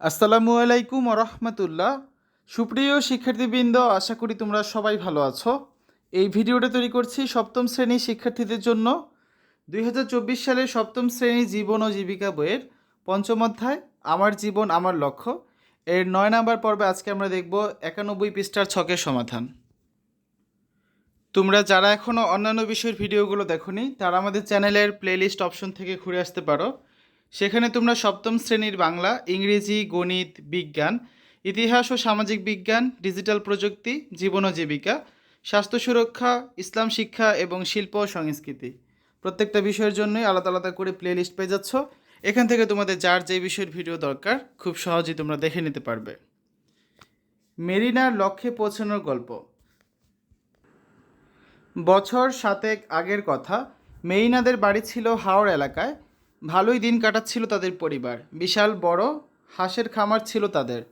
আসসালামু আলাইকুম রহমতুল্লাহ সুপ্রিয় শিক্ষার্থীবৃন্দ, আশা করি তোমরা সবাই ভালো আছো। এই ভিডিওটা তৈরি করছি সপ্তম শ্রেণির শিক্ষার্থীদের জন্য। দুই সালের সপ্তম শ্রেণি জীবন ও জীবিকা বইয়ের পঞ্চম অধ্যায়, আমার জীবন, আমার লক্ষ্য। এর নয় নাম্বার পর্বে আজকে আমরা দেখব একানব্বই পৃষ্ঠার ছকের সমাধান। তোমরা যারা এখনও অন্যান্য বিষয়ের ভিডিওগুলো দেখোনি, তারা আমাদের চ্যানেলের প্লেলিস্ট অপশন থেকে ঘুরে আসতে পারো। সেখানে তোমরা সপ্তম শ্রেণির বাংলা, ইংরেজি, গণিত, বিজ্ঞান, ইতিহাস ও সামাজিক বিজ্ঞান, ডিজিটাল প্রযুক্তি, জীবন ও জীবিকা, স্বাস্থ্য সুরক্ষা, ইসলাম শিক্ষা এবং শিল্প ও সংস্কৃতি। প্রত্যেকটা বিষয়ের জন্যই আলাদা আলাদা করে প্লে লিস্ট পেয়ে যাচ্ছ। এখান থেকে তোমাদের যার যে বিষয়ের ভিডিও দরকার, খুব সহজেই তোমরা দেখে নিতে পারবে। মেরিনার লক্ষ্যে পৌঁছানোর গল্প। বছর সাতেক আগের কথা, মেরিনাদের বাড়ি ছিল হাওড় এলাকায়। ভালোই দিন কাটাচ্ছিল তাদের পরিবার। বিশাল বড় হাঁসের খামার ছিল তাদের।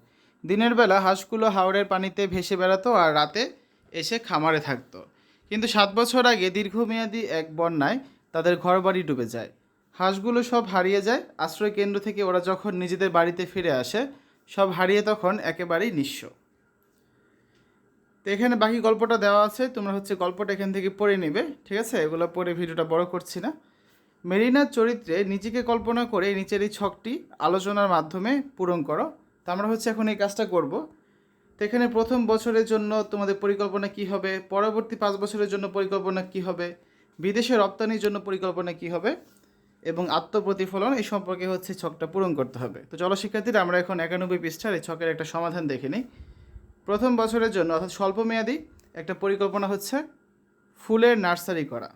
দিনের বেলা হাঁসগুলো হাওড়ের পানিতে ভেসে বেড়াতো আর রাতে এসে খামারে থাকতো। কিন্তু সাত বছর আগে দীর্ঘমেয়াদী এক বন্যায় তাদের ঘরবাড়ি ডুবে যায়। হাঁসগুলো সব হারিয়ে যায়। আশ্রয় কেন্দ্র থেকে ওরা যখন নিজেদের বাড়িতে ফিরে আসে, সব হারিয়ে তখন একেবারেই নিঃস্ব। তো এখানে বাকি গল্পটা দেওয়া আছে। তোমরা হচ্ছে গল্পটা এখান থেকে পড়ে নেবে, ঠিক আছে? এগুলো পড়ে ভিডিওটা বড় করছি না। মেরিনার চরিত্রে নিজেকে কল্পনা করে নিচের এই ছকটি আলোচনার মাধ্যমে পূরণ করো। তো আমরা হচ্ছে এখন এই কাজটা করব। তো এখানে প্রথম বছরের জন্য তোমাদের পরিকল্পনা কি হবে? পরবর্তী পাঁচ বছরের জন্য পরিকল্পনা কি হবে? বিদেশে রপ্তানির জন্য পরিকল্পনা কি হবে? এবং আত্মপ্রতিফলন এই সম্পর্কে হচ্ছে ছকটা পূরণ করতে হবে। তো চলো শিক্ষার্থীরা, আমরা এখন একানব্বই পৃষ্ঠার এই ছকের একটা সমাধান দেখে নিই। প্রথম বছরের জন্য অর্থাৎ স্বল্পমেয়াদী একটা পরিকল্পনা হচ্ছে ফুলের নার্সারি করা।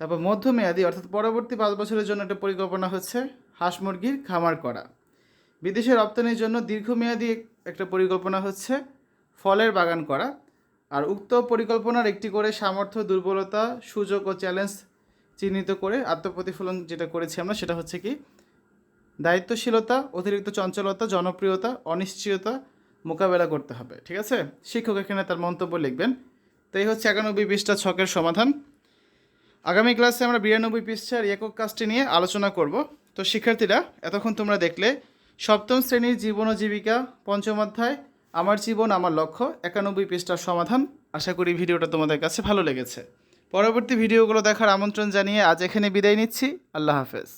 তারপর মধ্যমেয়াদী, অর্থাৎ পরবর্তী পাঁচ বছরের জন্য একটা পরিকল্পনা হচ্ছে হাঁস মুরগির খামার করা। বিদেশে রপ্তানির জন্য দীর্ঘমেয়াদী একটা পরিকল্পনা হচ্ছে ফলের বাগান করা। আর উক্ত পরিকল্পনার একটি করে সামর্থ্য, দুর্বলতা, সুযোগ ও চ্যালেঞ্জ চিহ্নিত করে আত্মপ্রতিফলন যেটা করেছি আমরা, সেটা হচ্ছে কি দায়িত্বশীলতা, অতিরিক্ত চঞ্চলতা, জনপ্রিয়তা, অনিশ্চয়তা মোকাবেলা করতে হবে। ঠিক আছে? শিক্ষক এখানে তার মন্তব্য লিখবেন। তো এই হচ্ছে একানব্বই বিশটা ছকের সমাধান। আগামী ক্লাসে আমরা বিরানব্বই পৃষ্ঠার একক কাজটি নিয়ে আলোচনা করব। তো শিক্ষার্থীরা, এতক্ষণ তোমরা দেখলে, সপ্তম শ্রেণির জীবন ও জীবিকা, পঞ্চম অধ্যায়, আমার জীবন, আমার লক্ষ্য, একানব্বই পৃষ্ঠার সমাধান। আশা করি ভিডিওটা তোমাদের কাছে ভালো লেগেছে। পরবর্তী ভিডিওগুলো দেখার আমন্ত্রণ জানিয়ে আজ এখানে বিদায় নিচ্ছি। আল্লাহ হাফেজ।